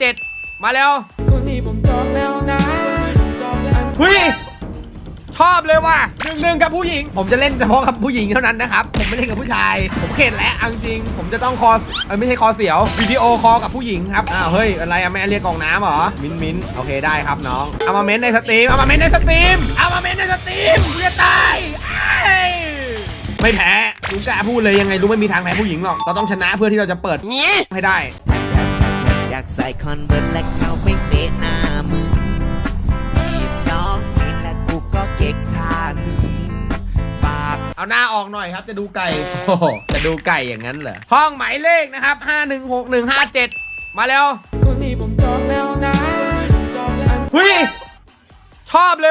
เจ็ดมาเร็วคนนี้ผมจองแล้วนะจองแล้วเฮ้ยชอบเลยว่ะหนึ่งหนึ่งกับผู้หญิง ผมจะเล่นเฉพาะกับผู้หญิงเท่านั้นนะครับ ผมไม่เล่นกับผู้ชาย ผมเข็ดแล้วเอาจริง ผมจะต้องคอเอ้ยไม่ใช่คอเสียว วิดีโอคอลกับผู้หญิงครับ อ้าว เฮ้ย อะไรอะแม่เรียกกล่องน้ำเหรอ มิ้นท์มิ้นท์โอเคได้ครับน้อง เอามาเม้นในสตรีม เอามาเม้นในสตรีม เอามาเม้นในสตรีมกูจะตายอ้ายไม่แพ้ลุงกล้าพูดเลยยังไงลุงไม่มีทางแพ้ผู้หญิงหรอก เราต้องชนะเพื่อที่เราจะเปิดให้ได้ อยากใส่คอนเวิร์ตและเข้าไปเตะหน้ามึงยีบสองเห็นและกูก็เก๊กท่าหนึ่งฝากเอาหน้าออกหน่อยครับ จะดูไก่โอ้โหจะดูไก่อย่างนั้นเหรอห้องหมายเลขนะครับ 516157 มาเร็ว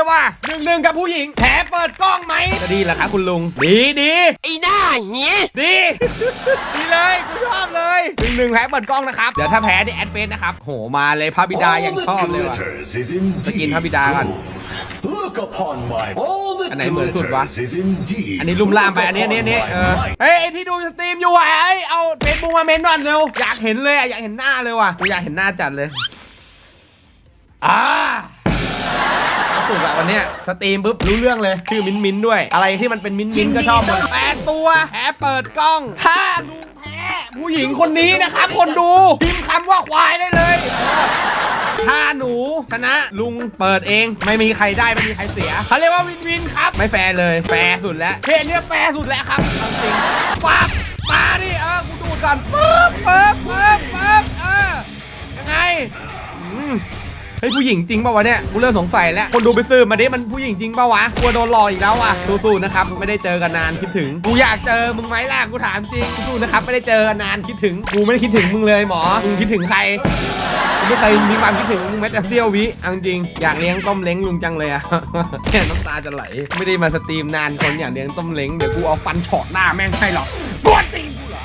ว่ะหนึ่งหนึ่งกับผู้หญิงแผลเปิดกล้องไหมจะดีเหรอครับคุณลุง ดีดีไอ้หน้าเหี้ยดี ดีเลยกูชอบเลยหนึ่งหนึ่งแพ้เปิดกล้องนะครับ เดี๋ยวถ้าแพ้นี่แอดเฟนนะครับโหมาเลยพระบิดาอย่างชอบเลยว่ะ glitters is สกิน indeed พระบิดาก่อน gold. Look upon my all that อันไหนเหมือนสุดวะ glitters is indeed อันนี้ลุ่มล่ามไป อันนี้อันนี้อันนี้เออเฮ้ยไอที่ดูสตรีมอยู่อะเอ้ยเอาเฟซบุ๊กมาเมนหน่อยเร็ว อยากเห็นเลยอะอยากเห็นหน้าเลยว่ะ กูอยากเห็นหน้าจัดเลย อ่า สุดอะวันเนี้ยสตรีมปุ๊บรู้เรื่องเลยชื่อมิ้นท์มิ้นท์ด้วย อะไรที่มันเป็นมิ้นท์มิ้นท์ก็ชอบหมดแปดตัวแพ้เปิดกล้องถ้าลุงแพ้ผู้หญิงคนนี้นะครับ คนดูพิมพ์คำว่าควายได้เลยถ้าหนูชนะลุงเปิดเอง ไม่มีใครได้ไม่มีใครเสียเขาเรียกว่าวินวินครับ ไม่แฟร์เลย แฟร์สุดแล้วเพจเนี้ยแฟร์สุดแล้วครับเอาจริงปั๊บมาดิเออกูดูดก่อนปึ๊บปึ๊บปึ๊บปึ๊บเออยังไงอืมเฮ้ยผู้หญิงจริงป่าวะเนี่ยกูเริ่มสงสัยแล้วคนดูไปซื้อมาดิมันผู้หญิงจริงป่าวะกลัวโดนหลอกอีกแล้วอะสู้ๆนะครับไม่ได้เจอกันนานคิดถึงกูอยากเจอมึงไหมล่ะกูถามจริงสู้ๆนะครับไม่ได้เจอกันนานคิดถึงกูไม่ได้คิดถึงมึงเลยหมอมึงคิดถึงใครไม่เคยมีความคิดถึงมึงแม้แต่เสี้ยววิเอาจริง อยากเลี้ยงต้มเล้งลุงจังเลยอะแค่น้ำตาจะไหล ไม่ได้มาสตรีมนานคนอยากเลี้ยงต้มเล้งเดี๋ยวกูเอาฟันฉาะหน้าแม่งให้หรอกกวนตีนกูเหรอ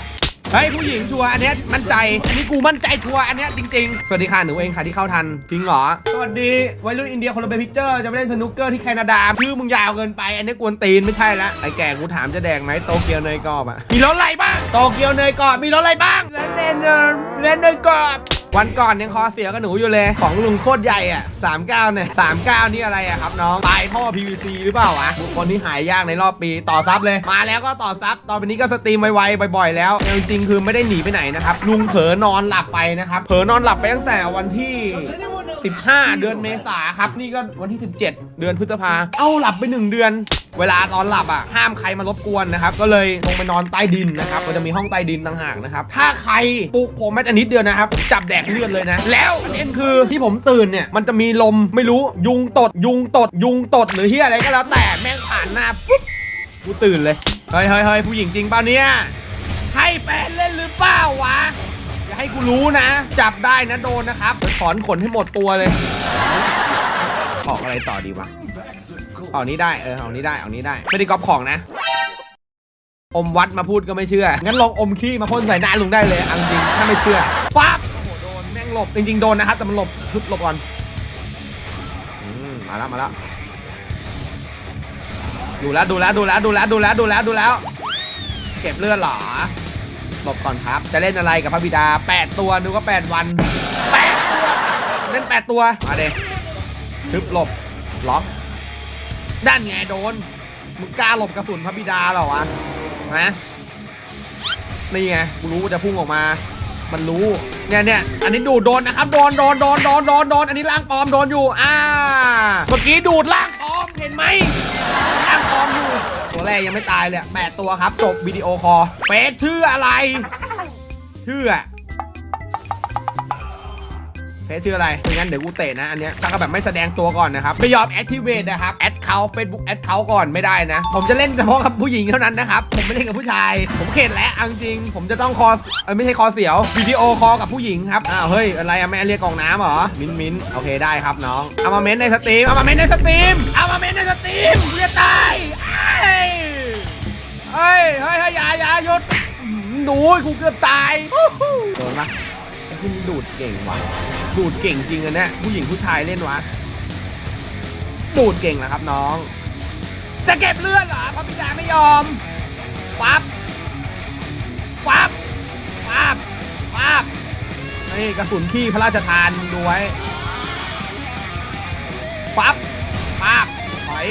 เฮ้ยผู้หญิงชัวร์อันเนี้ยมั่นใจ อันนี้กูมั่นใจชัวร์อันเนี้ยจริงๆ สวัสดีค่ะหนูเองค่ะที่เข้าทันจริงเหรอ สวัสดีวัยรุ่นอินเดียคนละเบพิกเจอร์จะไปเล่นสนุกเกอร์ที่แคนาดาชื่อมึงยาวเกินไป อันนี้กวนตีนไม่ใช่ละไอ้แก่กูถามจะแดงไหมโตเกียวเนยกรอบอะมีรถอะไรบ้างโตเกียวเนยกรอบมีรถอะไรบ้างเล่นเล่นเล่นเล่นเนยกรอบ วันก่อนยังคอเสียกับหนูอยู่เลย ของลุงโคตรใหญ่อะ39เนี่ย39นี่อะไรอะครับน้องปลายท่อ PVC หรือเปล่าวะบุคคลที่หายยากในรอบปีต่อซับเลย มาแล้วก็ต่อซับตอนนี้ก็สตรีมไวๆบ่อยๆแล้วจริงๆคือไม่ได้หนีไปไหนนะครับลุงเผลอนอนหลับไปนะครับเผลอนอนหลับไปตั้งแต่วันที่ 15 เดือนเมษาครับ นี่ก็วันที่ 17 เดือนพฤษภา เอาหลับไป 1 เดือน เวลาตอนหลับอะ ห้ามใครมารบกวนนะครับ ก็เลยลงไปนอนใต้ดินนะครับก็จะมีห้องใต้ดินต่างหากนะครับ ถ้าใครปลุกผมแม้แต่นิดเดียวนะครับ จับแดกเลือดเลยนะ แล้วประเด็นคือที่ผมตื่นเนี่ย มันจะมีลมไม่รู้ ยุงตด ยุงตด ยุงตด หรือที่อะไรก็แล้วแต่แม่งผ่านหน้าปุ๊บ กูตื่นเลย เฮ้ยเฮ้ยเฮ้ยผู้หญิงจริงเปล่าเนี่ย ให้แฟนเล่นหรือเปล่าวะ ให้กูรู้นะ จับได้นะโดนนะครับถอนขนให้หมดตัวเลย ออกอะไรต่อดีวะออกนี้ได้เออออกนี้ได้ออกนี้ได้ ไม่ได้ก๊อปของนะ อมวัดมาพูดก็ไม่เชื่อ งั้นลองอมขี้มาพ่นใส่หน้าลุงได้เลยเอาจริงถ้าไม่เชื่อปั๊บโอ้โหโดนแม่งหลบจริงๆโดนนะครับแต่มันหลบพึบหลบก่อนอืมมาแล้วมาแล้วดูแล้วดูแล้วดูแล้วดูแล้วดูแล้วดูแล้วดูแล้ว เก็บเลือดเหรอ หลบก่อนครับ จะเล่นอะไรกับพระบิดา 8 ตัวนึกว่า8วัน8ตัวเล่น 8 ตัว มาเดทึบหลบล็อกด้านไงโดนมึงกล้าหลบกระสุนพระบิดาเหรอวะนะนี่ไงกูรู้จะพุ่งออกมา มันรู้เนี่ยเนี่ยอันนี้ดูดโดนนะครับโดนโดนโดนโดนโดนโดนอันนี้ล่างปลอมโดนอยู่อ่าเมื่อกี้ดูดล่างปลอมเห็นไหมล่าง ตัวแรกยังไม่ตายเลยแปดตัวครับ จบวิดีโอคอเฟซชื่ออะไร ชื่อเฟซชื่ออะไรไม่งั้นเดี๋ยวกูเตะนะ อันเนี้ยถ้าก็แบบไม่แสดงตัวก่อนนะครับ ไม่ยอม activate นะครับ แอดเขาเฟซบุ๊กแอดเขาก่อนไม่ได้นะ ผมจะเล่นเฉพาะกับผู้หญิงเท่านั้นนะครับ ผมไม่เล่นกับผู้ชาย ผมเข็ดแล้วเอาจริง ผมจะต้องคอเออไม่ใช่คอเสียว วิดีโอคอกับผู้หญิงครับ อ้าว เฮ้ย อะไรอะแม่เรียกกล่องน้ำเหรอ มิ้นมิ้นโอเคได้ครับน้อง เอามาเม้นในสตรีม เอามาเม้นในสตรีม เอามาเม้นในสตรีม ดูกูเกือบตายโดนปะไอ้ที่ดูดเก่งว่ะดูดเก่งจริงอันเนี้ยผู้หญิงผู้ชายเล่นวะดูดเก่งนะครับน้อง จะเก็บเลือดเหรอพระบิดาไม่ยอมปั๊บปั๊บปั๊บปั๊บนี่กระสุนขี้พระราชทานมึงดูไว้ปั๊บปั๊บถอย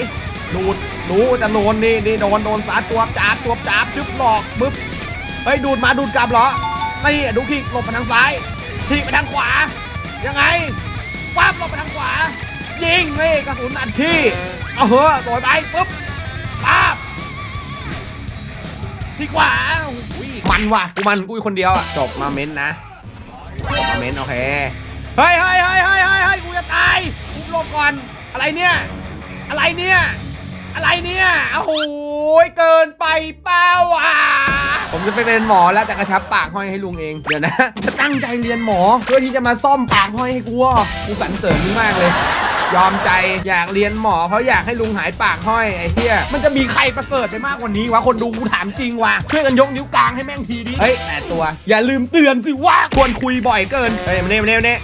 ดูดดูจะโดนนี่นี่โดนโดนสาดตัวจับตัวจับจึ๊บหลอกปึ๊บ เฮ้ยดูดมาดูดกลับเหรอนี่ดูขีหลบไปทางซ้ายทีไปทางขวา ยังไงปั๊บหลบไปทางขวา ยิงนี่กระสุนอัดขี้เอาเหอะโดยไปปึ๊บปั๊บที่ขวาอุ้ยมันว่ะกูมันกูคนเดียวอะจบมาเม้นนะจบมาเม้นโอเคเฮ้ยเฮ้ยเฮ้ยเฮ้ยเฮ้ยเฮ้ยกูจะตายกูหลบก่อนอะไรเนี่ยอะไรเนี่ย อะไรเนี่ยโอ้โหเกินไปเป้าอะ ผมจะไปเป็นหมอแล้วแต่กระชับปากห้อยให้ลุงเอง เดี๋ยวนะ จะตั้งใจเรียนหมอ เพื่อที่จะมาซ่อมปากห้อยให้กูอะกูสรรเสริญมึงมากเลย ยอมใจอยากเรียนหมอเพราะอยากให้ลุงหายปากห้อยไอ้เหี้ยมันจะมีใครประเสริฐไปมากกว่านี้วะคนดูกูถามจริงวะช่วยกันยกนิ้วกลางให้แม่งทีดิเฮ้ยแต่ตัว อย่าลืมเตือนสิว่าควรคุยบ่อยเกินเฮ้ยมาเน่มาเน่มาเน่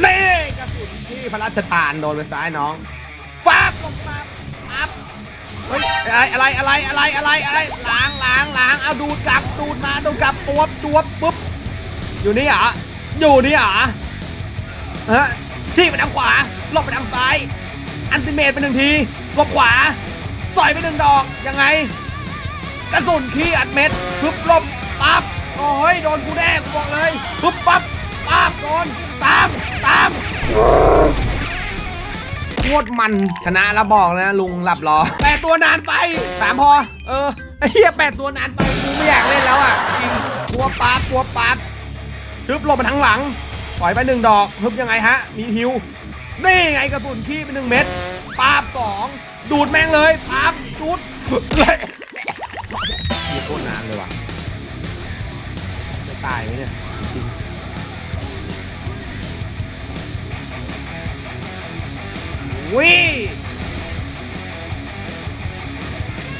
เน่กระสุนที่พระราชทานโดนไปซ้ายน้อง อะไรอะไรอะไรอะไรอะไรอะไรล้างล้างล้างเอาดูดกลับดูดมาดูดกลับตัวจวบปุ๊บอยู่นี่เหรออยู่นี่เหรอฮะชี้ไปทางขวาหลบไปทางซ้าย อันติเมตไปหนึ่งทีหลบขวาต่อยไปหนึ่งดอกยังไงกระสุนขี้อัดเม็ดปึ๊บลบปั๊บโอ้ยโดนกูแน่กูบอกเลยปึ๊บปั๊บปั๊บโดน ตรมันชนะแล้วบอกเลยนะลุงหลับรอแปดตัวนานไปสามพอ เออไอ้เหี้ยแปดตัวนานไปกูไม่อยากเล่นแล้วอะจริงกลัวปาดกลัวปาดทึบลบมาทางหลังปล่อยไปหนึ่งดอกทึบยังไงฮะ มีฮิวนี่ไงกระสุนขี้ไปหนึ่งเม็ดปาบสองดูดแม่งเลยปาบดูดเลยมีโคตรนานเลยว่ะจะตายไหมเนี่ย วิ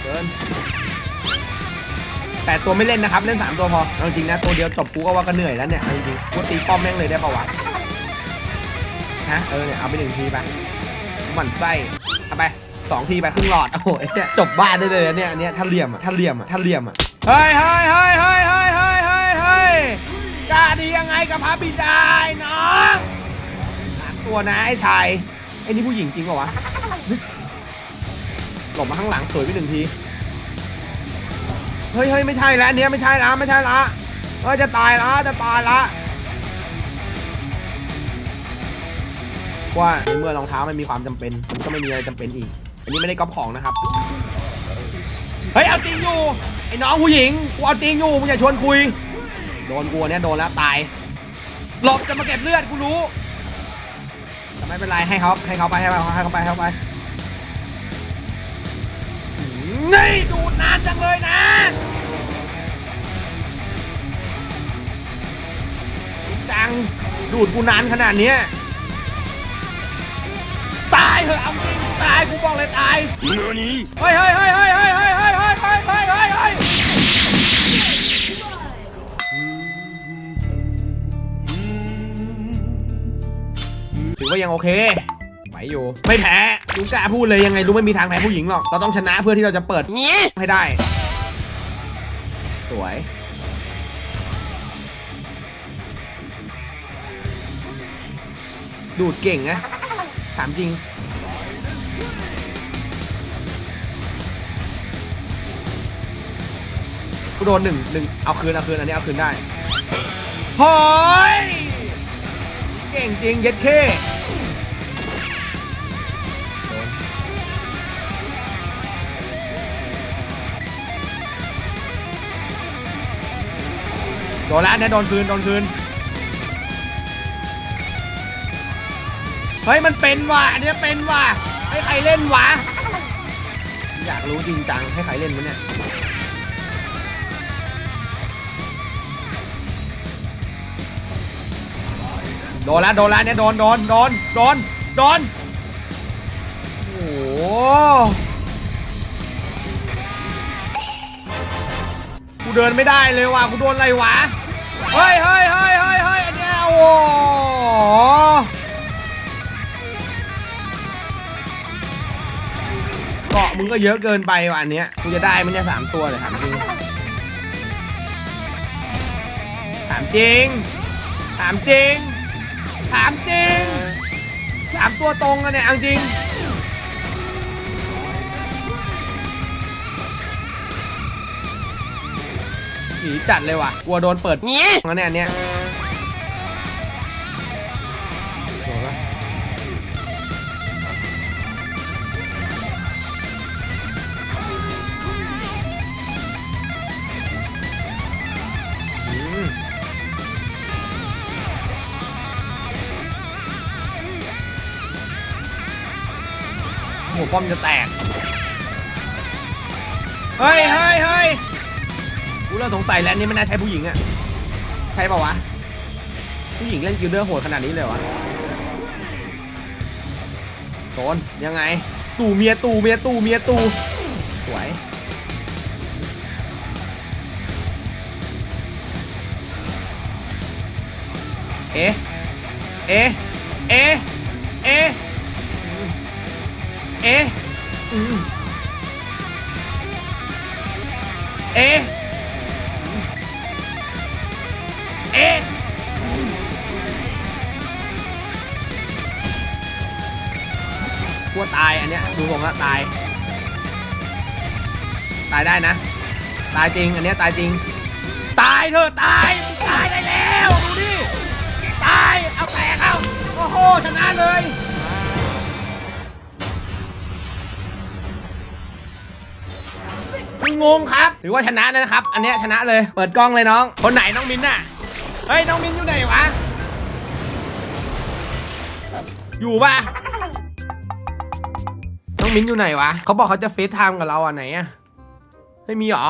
เกินแต่ตัวไม่เล่นนะครับ เล่น3ตัวพอเอาจริงนะตัวเดียวจบกูก็ว่าก็เหนื่อยแล้วเนี่ยเอาจริงๆกูตีป้อมแม่งเลยได้ปะวะฮะเออเนี่ยเอาไปหนึ่งทีไปหมั่นไส้เอาไปสองทีไปครึ่งหลอดโอ้โหไอ้เนี่ยจบบ้านได้เลยนะเนี่ยอันเนี่ยถ้าเหลี่ยมอะถ้าเหลี่ยมอะถ้าเหลี่ยมอะเฮ้ยเฮ้ยเฮ้ยเฮ้ยเฮ้ยเฮ้ยเฮ้ยเฮ้ยกล้าดียังไงกับพระบิดาไอ้น้องสามตัวนะไอ้ชาย ไอ้นี่ผู้หญิงจริงปะวะ หลบมาข้างหลังสวยไปหนึ่งที เฮ้ยเฮ้ยไม่ใช่แล้วอันเนี้ยไม่ใช่ละไม่ใช่ละเฮ้ยจะตายละจะตายละว่าในเมื่อรองเท้ามันมีความจำเป็นมันก็ไม่มีอะไรจำเป็นอีก อันนี้ไม่ได้ก๊อปของนะครับ เฮ้ยเอาจริงอยู่ไอ้น้องผู้หญิงกูเอาจริงอยู่มึงอย่าชวนคุย โดนกูอันเนี้ยโดนแล้วตาย หลบจะมาเก็บเลือดกูรู้ แต่ไม่เป็นไรให้เขาให้เขาไปให้เขาไปให้เขาไปให้เขาไปนี่ดูดนานจังเลยนะจังดูดกูนานขนาดเนี้ยตายเหอะเอาจริงตายกูบอกเลยตายเฮ้ยเฮ้ยเฮ้ยเฮ้ยเฮ้ย ถือว่ายังโอเคไหวอยู่ ไม่แพ้ลุงกล้าพูดเลยยังไงลุงไม่มีทางแพ้ผู้หญิงหรอก เราต้องชนะเพื่อที่เราจะเปิดให้ได้ สวยดูดเก่งนะถามจริง กูโดนหนึ่งหนึ่งเอาคืน เอาคืน อันนี้เอาคืนได้เฮ้ยเก่งจริง เย็ดเข้ โดนแล้วเนี่ยโดนคืนโดนคืนเฮ้ยมันเป็นว่ะอันเนี้ยเป็นว่ะให้ใครเล่นวะอยากรู้จริงจังให้ใครเล่นวะเนี่ยโดนแล้วโดนแล้วเนี่ยโดนโดนโดนโดนโดนโอ้โห เดินไม่ได้เลยว่ะกูโดนอะไรวะเฮ้ยเฮ้ยเฮ้ยเฮ้ยเฮ้ยอันเนี้ยโอ้โหเกาะมึงก็เยอะเกินไปว่ะอันเนี้ยกูจะได้ไหมเนี่ยสามตัวเลยถามจริงถามจริงถามจริงถามจริงถามตัวตรงกันเนี่ยเอาจริง หนีจัดเลยว่ะ กลัวโดนเปิดเงี้ยงั้นเนี่ยอันเนี้ยโดนปะอืมหัวป้อมจะแตก เฮ้ยเฮ้ยเฮ้ยกู เริ่มสงสัยแล้วอันนี่ไม่น่าใช่ผู้หญิงอะใช่ป่าวะ ผู้หญิงเล่นกิลเดอร์โหดขนาดนี้เลยวะโดนยังไง ตู่เมียตู่เมียตู่เมียตู่สวย เอ๊ะ เอ๊ะ เอ๊ะ เอ๊ะ เอ๊ะอืมเอ๊ะ ตายอันเนี้ยดูผมละตาย ตายได้นะ ตายจริงอันเนี้ยตายจริง ตายเถอะตายตายได้แล้วดูดิตายเอาแตกเอาโอ้โหชนะเลยงงครับถือว่าชนะแล้วนะครับ อันเนี้ยชนะเลยเปิดกล้องเลยน้อง คนไหนน้องมินน่ะเฮ้ยน้องมินอยู่ไหนวะอยู่ปะ น้องมิ้นอยู่ไหนวะเขาบอกเขาจะเฟซไทม์กับเราอะไหนอะไม่มีหรอ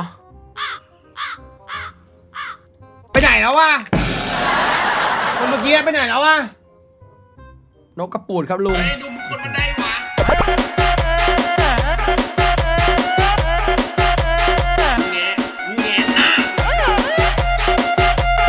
ไปไหนแล้ววะคนเมื่อกี้ไปไหนแล้ววะนกกระปูดครับลุงเฮ้ดูคนมันได้